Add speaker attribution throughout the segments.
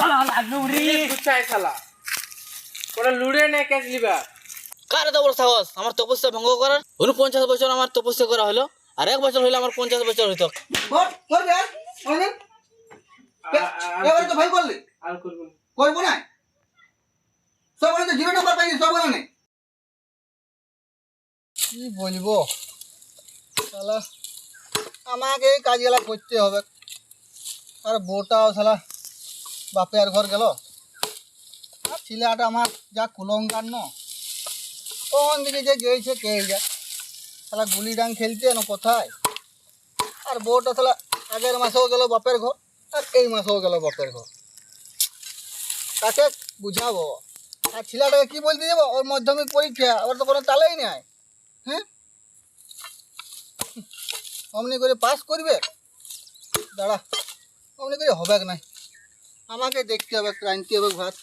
Speaker 1: শালা লুড়ে। নে ক্যাশ লিবা
Speaker 2: কার এত বড় সাহস? আমার তপস্যা ভঙ্গ করার? উনপঞ্চাশ বছর আমার তপস্যা করা হলো আর এক বছর হইলে আমার পঞ্চাশ বছর হইতো।
Speaker 3: এবারে তো ভাই করলি
Speaker 1: আর করব
Speaker 3: করব না? সব তো জিরো নাম্বার পাইনি সব বলে কি বলব? শালা আমাকে এই কাজগুলা করতে হবে। আর বউটাও শালা। বাপের ঘর গেল। আর ছেলেটা আমার যা কুলঙ্গার ন। কোন দিকে যে গেছে কে যা শালা গুলি ডাং খেলতে না কোথায়? আর বউটা শালা আগের মাসেও গেল বাপের ঘর, আর এই মাসেও গেল বাপের ঘর। তাকে বুঝাবো। আর ছেলেটাকে কি বলতে যাব? ওর মাধ্যমিক পরীক্ষা ওর তো কোনো তালেই নাই। হ্যাঁ? অমনি করে পাস করবে? দাঁড়া, অমনি করে হবে নাই। আমাকে দেখতে হবে আনতে হবে ভাত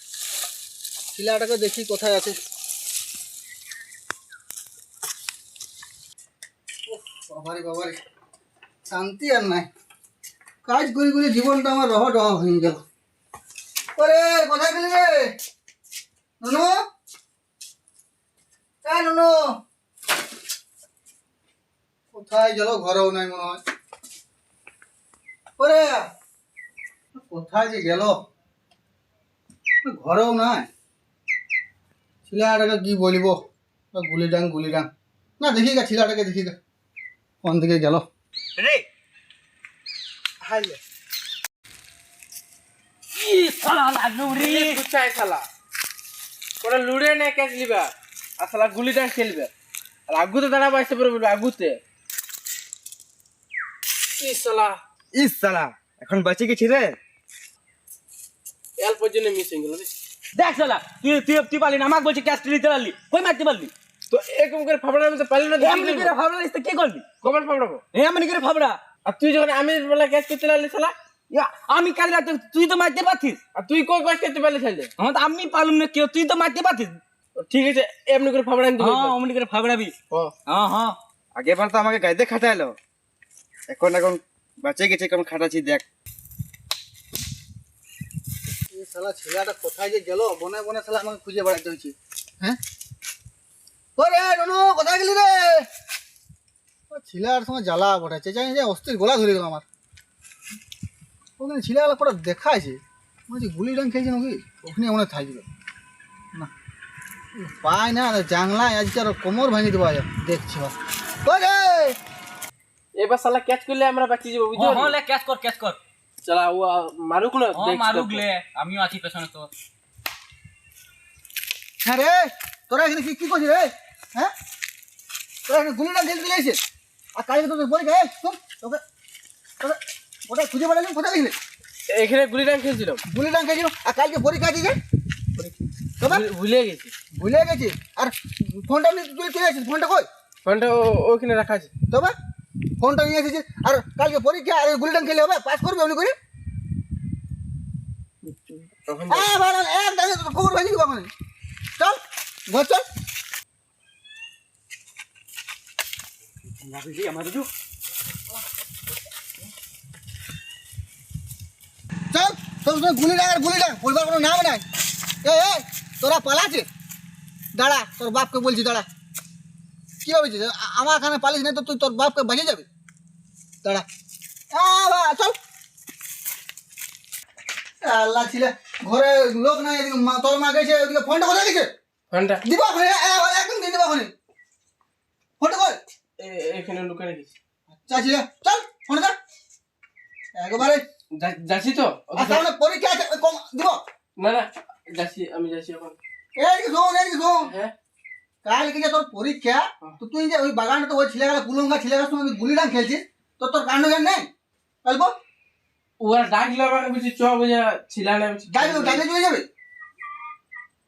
Speaker 3: ছেলেটাকে দেখি কোথায় আছে। শান্তি আর নাই। কাজ করি করে জীবনটা আমার রহ ডহ হয়ে গেল। ওরে, কোথায় গেলি রে? নুনু? হ্যাঁ নুনু। কোথায় গেল? ঘরেও নাই মনে হয়। ওরে! কোথায় যে গেল? ঘরেও নাই। ছেলেটাকে কি বলিব? গুলি ডাং গুলি ডাং না দেখি গা ছেলেটাকে দেখি গা। কোন দিকে গেল?
Speaker 1: রে! লুড়ে নে লিবা? আর খেলবে? আর আগুতে। আগুতে
Speaker 4: এখন বাঁচে গেছি রে।
Speaker 1: এল পর্যন্ত মিস হয়ে গেল
Speaker 5: দেখ সালা তুই তুই তুই পারলি না আমাকে বলছে ক্যাশ দিতে পারলি। কই মারতে পারলি?
Speaker 1: তো এরকম করে ফাবড়ার মধ্যে পারলি না
Speaker 5: এমনি করে ফাবড়া দিস কি করবি?
Speaker 1: কমান ফাবড়াবো
Speaker 5: এমনি করে ফাবড়া
Speaker 1: আর তুই যখন আমি বেলা ক্যাশ করতে লাগলি শালা?
Speaker 5: আমি কাল রাতে তুই তো মারতে পারতিস।
Speaker 1: আর তুই কই ক্যাশ করতে পারলি
Speaker 5: আমার তো আমি পারলুম না কেউ তুই তো মারতে পারতিস।
Speaker 1: ঠিক আছে এমনি করে ফাবড়া আনতে
Speaker 5: হ্যাঁ অমনি করে ফাবড়াবি হ্যাঁ হ্যাঁ।
Speaker 4: আগের বার তো আমাকে গাইতে খাটাইলো। এখন এখন বাঁচে গেছে কেমন খাটাচ্ছি দেখ।
Speaker 3: শালা ছেলেটা কোথায় যে গেল? বনে বনে শালা আমাকে খুঁজে বেড়াতে হয়েছে। হ্যাঁ? ওরে রনু কোথায় গেলি রে? জ্বালা বটাচ্ছে জানি যে অস্থির গোলা ধরে গেল আমার। ওখানে পুরো বলছি গুলি ডাং খেয়েছে নাকি? ওখানে মনে থাকবে। না। পায় না আজকে আর কোমর ভাঙি দেবো আজ? দেখছি ওরে
Speaker 1: এবার শালা ক্যাচ করলে আমরা বাঁচিয়ে যাব
Speaker 5: হ্যাঁ ক্যাশ কর ক্যাশ কর।
Speaker 1: শালা ও আ, মারুক না
Speaker 5: হ্যাঁ
Speaker 1: দেখছি
Speaker 5: মারুক আমিও আছি পেছনে তো
Speaker 3: হ্যাঁ রে তোরা এখানে কি কি করছিস রে হ্যাঁ তোরা এখানে গুলি আর কালকে তোদের শোন তোকে তোকে ওটা খুঁজে বেড়ালাম কোথায় গেছিলে
Speaker 1: এখানে গুলি ডাং খেলছিলাম
Speaker 3: গুলি ডাং খেয়েছিল আর কালকে পরীক্ষা আছে যে তবে
Speaker 1: ভুলে- গেছি
Speaker 3: ভুলে গেছি আর ফোনটা তুই আসিস ফোনটা কই
Speaker 1: ফোনটা ওখানে রাখা আছে
Speaker 3: তবে ফোনটা নিয়ে এসেছিস আর কালকে পরীক্ষা আর এই গুলি ডাং খেলে হবে? পাস করবি এমনি করে?
Speaker 1: তখন
Speaker 3: হ্যাঁ ভালো এক ডাঙে খবর ভেঙে দিব এখন চল ঘর চল। চল তোর তোর গুলি ডাং আর গুলি ডাং বলবার কোনো নাম নাই। এ এ তোরা পালাচ্ছে দাঁড়া তোর বাপকে বলছি দাঁড়া। কি ভাবছিস আ- আমার এখানে পালিস না তো তুই তোর বাপকে বাঁচিয়ে যাবে? দাঁড়া। চল। আল্লাহ ছিলে ঘরে লোক নাই এদিকে মা তোর মা গেছে ওদিকে ফোনটা কোথায় গেছে
Speaker 1: ফোনটা।
Speaker 3: দিবা ওখানে এ, এ, একদম দিয়ে দিবা ওখানে। ফোনটা
Speaker 1: এ- এখানে লুকে রেখেছি।
Speaker 3: চা ছিলে চল ফোনটা একবারে।
Speaker 1: যাচ্ছি তো?
Speaker 3: সামনে পরীক্ষা আছে দিব।
Speaker 1: না না যাচ্ছি আমি যাচ্ছি এখন।
Speaker 3: এইদিকে শোন এইদিকে শোন।
Speaker 1: হ্যাঁ?
Speaker 3: কালকে যে তোর পরীক্ষা তো তুই যে ওই বাগানটা তো ওই ছেলেগুলো কুলঙ্গা ছেলেগুলোর সঙ্গে গুলি ডাং খেলছিস তো তোর কাণ্ড জ্ঞান নেই? অল্প
Speaker 1: ওরা ডাকলো আমাকে বলছি চ বুঝা ছিল না বলছি,
Speaker 3: ডাকলে ডাকলে চলে যাবে।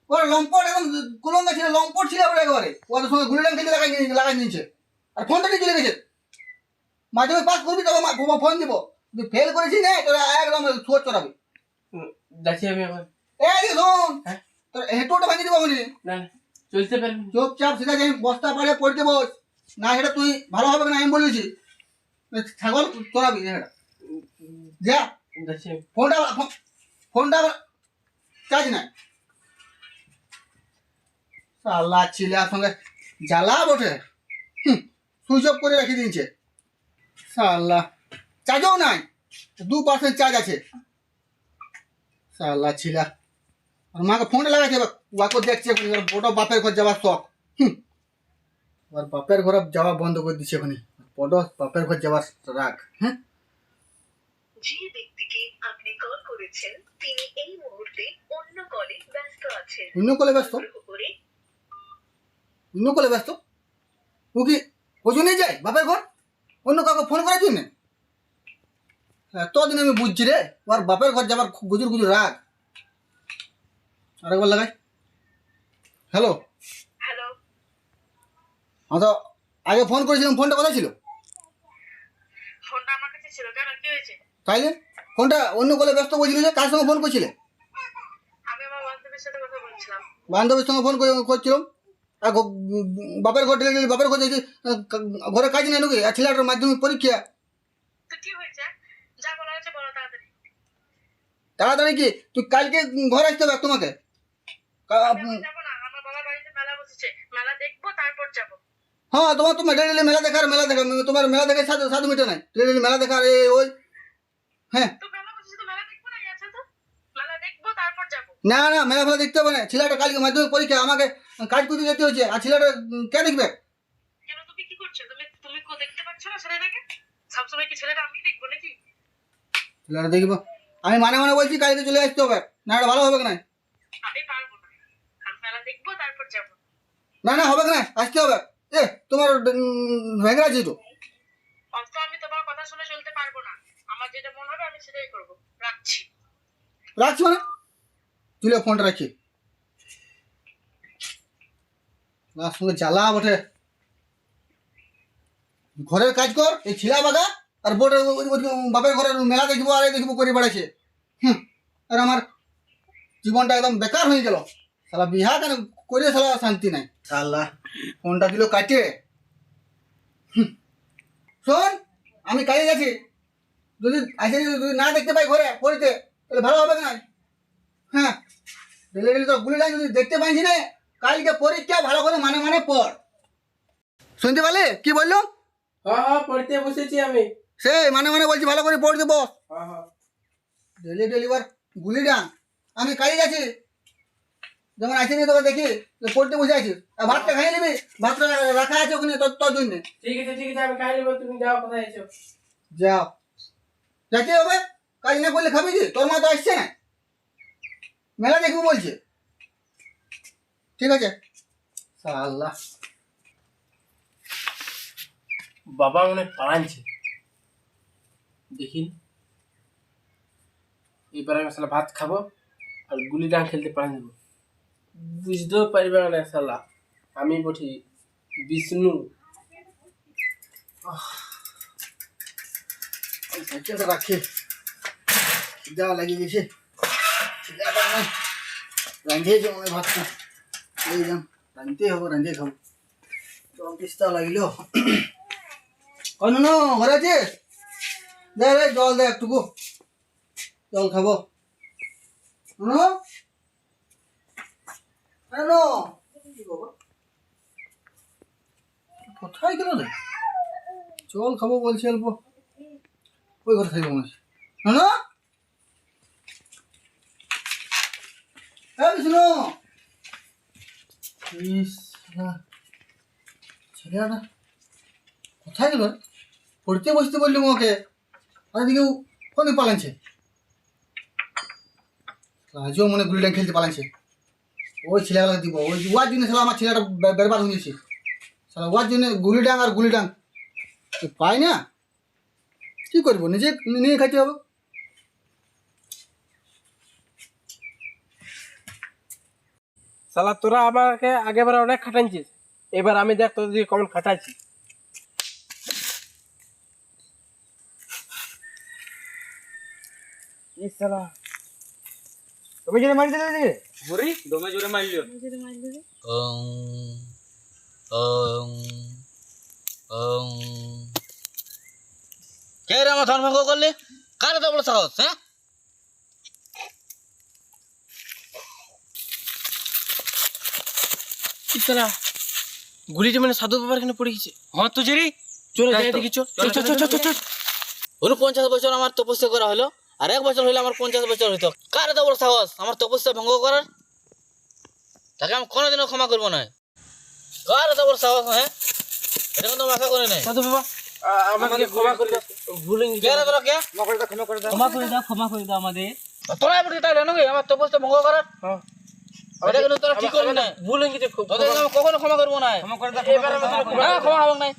Speaker 3: ওর লম্পট এখন কুলঙ্গা ছিল লম্পট ছিল ওরা একেবারে। ওদের সঙ্গে গুলি ডাং খেলতে লাগাই লাগাই নিয়েছে আর ফোনটা নিয়ে চলে গেছে। মাধ্যমিক পাস করবি তবে ফোন দিব। তুই ফেল করেছিস না তোরা একদম ছোট চড়াবি।
Speaker 1: যাচ্ছি আমি এখন
Speaker 3: এই শোন
Speaker 1: হ্যাঁ?
Speaker 3: তোর হেঁটোটা ভাঙিয়ে দিব
Speaker 1: না, চলতে পারবি
Speaker 3: চুপচাপ সেটা আমি বস্তা পাড়ে পড়তে বস না সেটা তুই ভালো হবে না আমি বলেছি। ছাগল তোরাবি সেটা যা। ফোনটা ফোনটা চার্জ নাই। আল্লাহ চিলার সঙ্গে জ্বালা বটে। সুইচ অফ করে রেখে দিনছে আল্লাহ চার্জও নাই দু পার্সেন্ট চার্জ আছে। আল্লাহ ছিলা আর মাকে ফোন লাগাইছে এবার ওয়াকে দেখছে এখন এবার বড় বাপের ঘর যাওয়ার শখ। হুম। এবার বাপের ঘরে যাওয়া বন্ধ করে দিচ্ছে ওখানে বড় বাপের ঘর যাওয়ার রাগ হ্যাঁ?
Speaker 6: যে ব্যক্তিকে আপনি কল করেছেন তিনি এই মুহূর্তে অন্য কলে ব্যস্ত আছেন।
Speaker 3: অন্য কলে ব্যস্ত? অন্য কলে ব্যস্ত? ও কি ওজনে যায় বাপের ঘর? অন্য কাউকে ফোন করার জন্য? এতদিন আমি বুঝছি রে ওর বাপের ঘর যাবার গুজুর গুজুর রাগ। আরেকবার লাগাই। হ্যালো
Speaker 6: হ্যালো
Speaker 3: হ্যাঁ তো আগে ফোন করেছিলাম ফোনটা কোথায় ছিল?
Speaker 6: ফোনটা আমার কাছে ছিল কেন? কি হয়েছে?
Speaker 3: তাইলে ফোনটা অন্য কলে ব্যস্ত বলছিল যে কার সঙ্গে ফোন করছিলে?
Speaker 6: আমি আমার বান্ধবীর সাথে কথা বলছিলাম।
Speaker 3: বান্ধবীর সঙ্গে ফোন করে করছিলাম। আর বাপের ঘর গেলি বাপের ঘর দেখছি ঘরে কাজ নেই নাকি? আর ছেলেটার মাধ্যমিক পরীক্ষা।
Speaker 6: তো কি হয়েছে? যা বলা হয়েছে বলো তাড়াতাড়ি।
Speaker 3: তাড়াতাড়ি কি? তুই কালকে ঘরে আসতে হবে তোমাকে? হ্যাঁ তোমার তো ডেলি ডেলি মেলা দেখার মেলা দেখা তোমার মেলা দেখার সাথে সাথে মিটে নাই। ডেলি মেলা দেখার এই ওই হ্যাঁ।
Speaker 6: না
Speaker 3: না মেলা ফেলা দেখতে হবে না। ছেলেটা কালকে মাধ্যমিক পরীক্ষা আমাকে কাজ করতে যেতে হচ্ছে আর ছেলেটা কে দেখবে?
Speaker 6: তুমি কি করছ? তুমি তুমি কো দেখতে পাচ্ছ না ছেলেটাকে? সবসময় কি ছেলেটা আমি দেখব নাকি?
Speaker 3: ছেলেটা দেখব। আমি মানে মানে বলছি কালকে চলে আসতে হবে। না এটা ভালো হবে না?
Speaker 6: আমি পারব মেলা দেখব তারপর যাব।
Speaker 3: না না হবে না? আসতে হবে। এ তোমার
Speaker 6: আমি তোমার কথা শুনে চলতে পারব না। আমার যেটা মনে হবে আমি সেটাই করব। রাখছি।
Speaker 3: রাখছি মানে? তুলে ফোনটা রাখি। সঙ্গে জ্বালা বটে। ঘরের কাজ কর এই ছিলা বাগা আর বোর্ডে বাপের ঘরের মেলা দেখব আর দেখব করে বেড়াচ্ছে হুম আর আমার জীবনটা একদম বেকার হয়ে গেল। সালা বিহা কেন করে সালা শান্তি নাই? সালা ফোনটা দিল কাটে হুম। শোন আমি কাজে গেছি। যদি আসে যদি না দেখতে পাই ঘরে পড়িতে তাহলে ভালো হবে না হ্যাঁ। ডেলি ডেলি তো গুলি লাইন যদি দেখতে পাইছি না কালকে পরীক্ষা ভালো করে মানে মানে পড়। শুনতে পারলে? কি বলল?
Speaker 1: হ্যাঁ হ্যাঁ পড়তে বসেছি আমি।
Speaker 3: সেই মানে মানে বলছি ভালো করে পড়তে বস
Speaker 1: হ্যাঁ হ্যাঁ।
Speaker 3: ডেলি ডেলিভার গুলি ডান। আমি কাজে গেছি। যেমন আসিনি তোকে দেখি পড়তে বসে আছিস। আর ভাতটা খাই নিবি? ভাতটা রাখা আছে ওখানে তোর তোর জন্য।
Speaker 1: ঠিক আছে ঠিক আছে আমি খাই নেব তুমি যাও কোথায় আছো?
Speaker 3: যাও যাতে হবে? কাজ না করলে খাবি কি? তোর মা তো আসছে না। মেলা দেখব বলছে। ঠিক আছে। আল্লাহ
Speaker 1: বাবা মনে পালানছে। দেখিন। এবার আমি সালা ভাত খাব আর গুলি ডাং খেলতে পারেন যাব বুঝতেও পারবে না সালা আমি বটি, বিষ্ণু।
Speaker 3: সাইকেলটা রাখি। খিদা লাগিয়ে গেছে। রাঁধিয়েছে মনে ভাতটা। এই যান রাঁধতেই হবে রাঁধিয়ে খাব। জল তিস্তা লাগিল। অন্য ঘরে আছে দে জল দে একটুকু। জল খাব। অনু অনু কি বাবা? কোথায় গেল রে? জল খাব বলছি অল্প। ওই ঘরে থাকব মনে শোনো। হ্যাঁ বিষ্ণু ইস, কোথায় গেল পড়তে বসতে বললি ওকে আর এদিকে ফোনে পালাচ্ছে আজও মনে গুলি খেলতে পালাচ্ছে ওই ছেলেগুলোকে দিব। ওই ওয়ার জন্য শালা আমার ছেলেটা বে- বেরবাদ হয়ে গেছে শালা ওয়ার জন্য গুলি ডাং আর গুলি ডাং পাই না? কি করব? নিজে নিয়ে খাইতে হবে।
Speaker 1: সালা তোরা আমাকে আগেবার অনেক খাটাইছিস। এবার আমি দেখ তোদের দিকে কেমন খাটাইছি।
Speaker 5: তুমি যদি মারি দিলে দিকে
Speaker 2: বুড়ি
Speaker 5: দমে জোরে মারলিও
Speaker 2: ওং ওং ওং কে রে আমার ধর্ম ভঙ্গ করলে? কার বড় সাহস হ্যাঁ?
Speaker 1: সালা গুলিটা মানে সাধু বাবার এখানে পড়ে গেছে।
Speaker 5: হ্যাঁ তো জেরি
Speaker 1: চলো
Speaker 5: তাই
Speaker 1: যাই
Speaker 5: তো।
Speaker 1: দেখি চল।
Speaker 5: চল, চল, চল, চল, চল, চল।
Speaker 2: উনপঞ্চাশ বছর আমার তপস্যা করা হলো। আর এক বছর হইলে আমার পঞ্চাশ বছর হইতো। কার এত বড় সাহস? আমার তপস্যা ভঙ্গ করার? তাকে আমি কোনোদিনও ক্ষমা করব না। কার এত বড় সাহস হ্যাঁ? এটা কিন্তু আশা করি নাই।
Speaker 1: সাধু বাবা আমাকে ক্ষমা করে দাও। ভুলে
Speaker 2: কে রে তোরা কে?
Speaker 5: ক্ষমা করে দাও ক্ষমা করে দাও। ক্ষমা করে দাও আমাদের।
Speaker 2: তোরা এবার তাহলে নাকি? আমার তপস্যা ভঙ্গ করার?
Speaker 1: হ্যাঁ।
Speaker 2: এটা কিন্তু তোরা ঠিক করবি না?
Speaker 1: ভুলে গেছি
Speaker 2: তোদের আমি কখনো ক্ষমা করব না।
Speaker 5: ক্ষমা করে দাও
Speaker 1: এবার
Speaker 2: না ক্ষমা হবে নাই।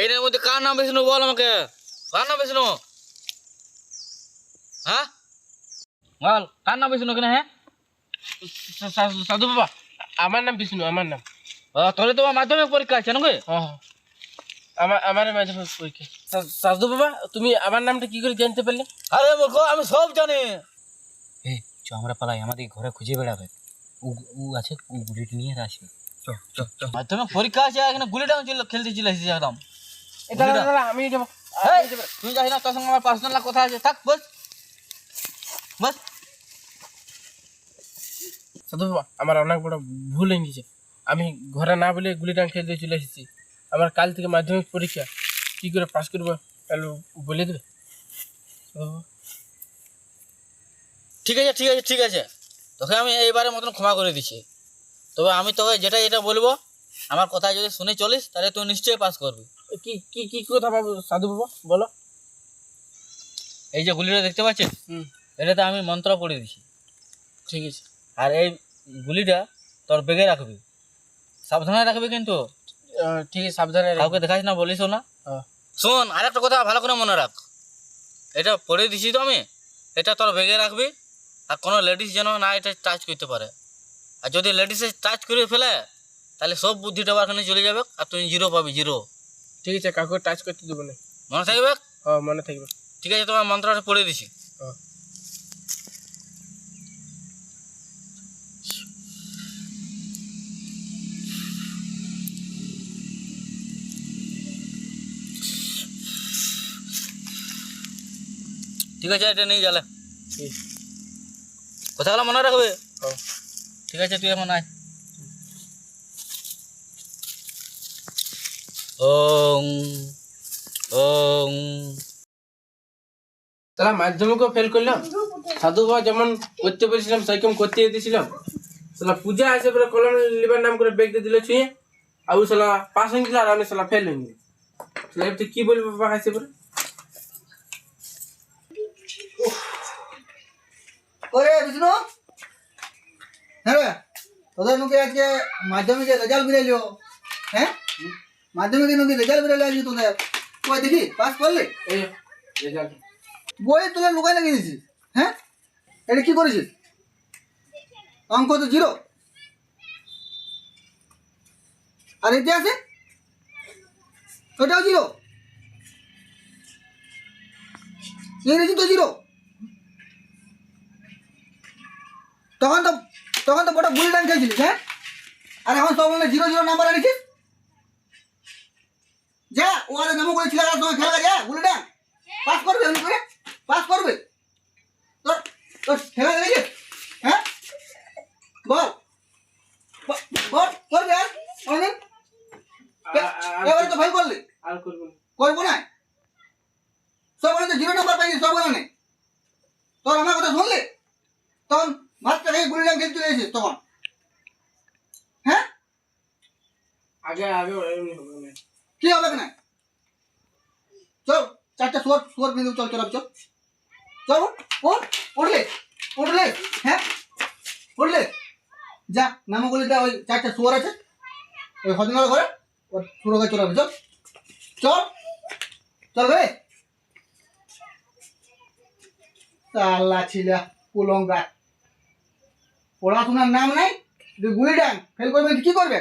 Speaker 2: এইটার মধ্যে কার নাম বিষ্ণু বল আমাকে? কার নাম বিষ্ণু হ্যাঁ বল কার নাম বিষ্ণু কিনা হ্যাঁ
Speaker 1: সা- সা- সাধু বাবা আমার নাম বিষ্ণু আমার নাম।
Speaker 2: ও, তোদের তোমার মাধ্যমিক পরীক্ষা আছে নাকি?
Speaker 1: হ্যাঁ হ্যাঁ। আমার আমার মাঝে পরীক্ষা সা- সাধু বাবা তুমি আমার নামটা কি করে জানতে পারলে
Speaker 2: আরে মূর্খ আমি সব জানি।
Speaker 5: এই চ আমরা পালাই আমাদের ঘরে খুঁজে বেড়াবে ও ও আছে ও গুলিটি নিয়ে আসবে চ চ চ।
Speaker 2: মাধ্যমিক পরীক্ষা আছে এখানে গুলিটা ছিল খেলতে চলে এসেছি একদম।
Speaker 1: এটা না, না, না, আমি যাব।
Speaker 2: এই, তুই যাই না তোর সঙ্গে আমার পার্সোনাল কথা আছে থাক বস। বস।
Speaker 1: সাধু বাবা আমার অনেক বড় ভুল হয়ে গেছে। আমি ঘরে না বলে গুলি ডাং খেলতে চলে এসেছি। আমার কাল থেকে মাধ্যমিক পরীক্ষা। কি করে পাস করব তাহলে বলে দেবে।
Speaker 2: ঠিক আছে ঠিক আছে ঠিক আছে। তোকে আমি এইবারের মতন ক্ষমা করে দিচ্ছি। তবে আমি তোকে যেটা যেটা বলব আমার কথা যদি শুনে চলিস তাহলে তুই নিশ্চয়ই পাস করবি।
Speaker 1: কি কি কি কথা পাবো সাধু বাবা? বলো।
Speaker 2: এই যে গুলিটা দেখতে পাচ্ছিস
Speaker 1: হুম।
Speaker 2: এটাতে আমি মন্ত্র পড়ে দিছি।
Speaker 1: ঠিক আছে।
Speaker 2: আর এই গুলিটা তোর বেগে রাখবি। সাবধানে রাখবি কিন্তু।
Speaker 1: ঠিক আছে সাবধানে।
Speaker 2: কাউকে দেখাস না বলিস না। শোন আরেকটা কথা ভালো করে মনে রাখ। এটা পড়ে দিছি তো আমি। এটা তোর বেগে রাখবি। আর কোনো লেডিস যেন না এটা টাচ করতে পারে। আর যদি লেডিসে টাচ করে ফেলে তাহলে সব বুদ্ধিটা ওখানে চলে যাবে। আর তুই জিরো পাবি জিরো
Speaker 1: ঠিক আছে কাউকে টাচ করতে দেবো না।
Speaker 2: মনে থাকবে?
Speaker 1: হ্যাঁ মনে থাকবে।
Speaker 2: ঠিক আছে তোমার মন্ত্রটা পড়ে দিছি।
Speaker 1: হ্যাঁ।
Speaker 2: ঠিক আছে এটা নিয়ে গেলে কথাগুলো মনে রাখবে?
Speaker 1: হ্যাঁ।
Speaker 2: ঠিক আছে তুই এখন আয়। ওং ওং
Speaker 1: তারা মাধ্যমিকও ফেল করলাম। সাধু বাবা যেমন করতে বলেছিলাম সেরকম করতে দিয়েছিলাম। সালা পূজা আছে বলে কলম লিবার নাম করে ব্যাগ দিয়ে দিলে ছুঁয়ে। আর সালা পাস হয়ে গেল আর আমি সালা ফেল হয়ে গেল সালা এবার কি বলব বাবা হাসে বলে
Speaker 3: ওরে বিষ্ণু। হ্যাঁ তোদের মুখে আজকে মাধ্যমিকে রেজাল্ট বেরোলো হ্যাঁ? মাধ্যমিকে নাকি রেজাল্ট বেরোলো আজকে তোদের। কই দেখি পাস করলি?
Speaker 1: এই রেজাল্ট
Speaker 3: বই তোদের লুকাই লাগিয়ে দিছিস হ্যাঁ? এটা কি করেছিস? অঙ্ক তো জিরো আর ইতিহাসে? ওটাও জিরো ইংরেজি তো জিরো তখন তো তখন তো বড় গুলি ডান খেলছিলিস হ্যাঁ? আর এখন সব জিরো জিরো নাম্বার আনিছিস যা ওদের নামও করে আর তোমার খেলা যা বলে ডান পাস করবে করে? পাস করবে? তোর তোর খেলা দেখেছিস হ্যাঁ বল ব- বল করবে আর অনেক এবারে তো ভাই করলি
Speaker 1: আর করব না
Speaker 3: করব না সব তো জিরো নাম্বার পাইনি সব বলে তোর আমার কথা শুনলি তখন ভাতটা খেয়ে গুলি ডান খেলতে চলে এসেছিস তখন হ্যাঁ
Speaker 1: আগে আগে এমনি হবে না
Speaker 3: কি হবে না চারটা শুয়ার শুয়ার বিন্দু চল চল চল। চল, উঠ উঠলে উঠলে হ্যাঁ উঠলে। যা নামগুলিটা ওই চারটা শুয়ার আছে। ওই হজনার ঘরে ওর শুরু করে চলাবে চল। চল চল রে আল্লাহ ছিল কুলঙ্গা পড়াশোনার নাম নাই গুলি ডাং ফেল করবে কি করবে?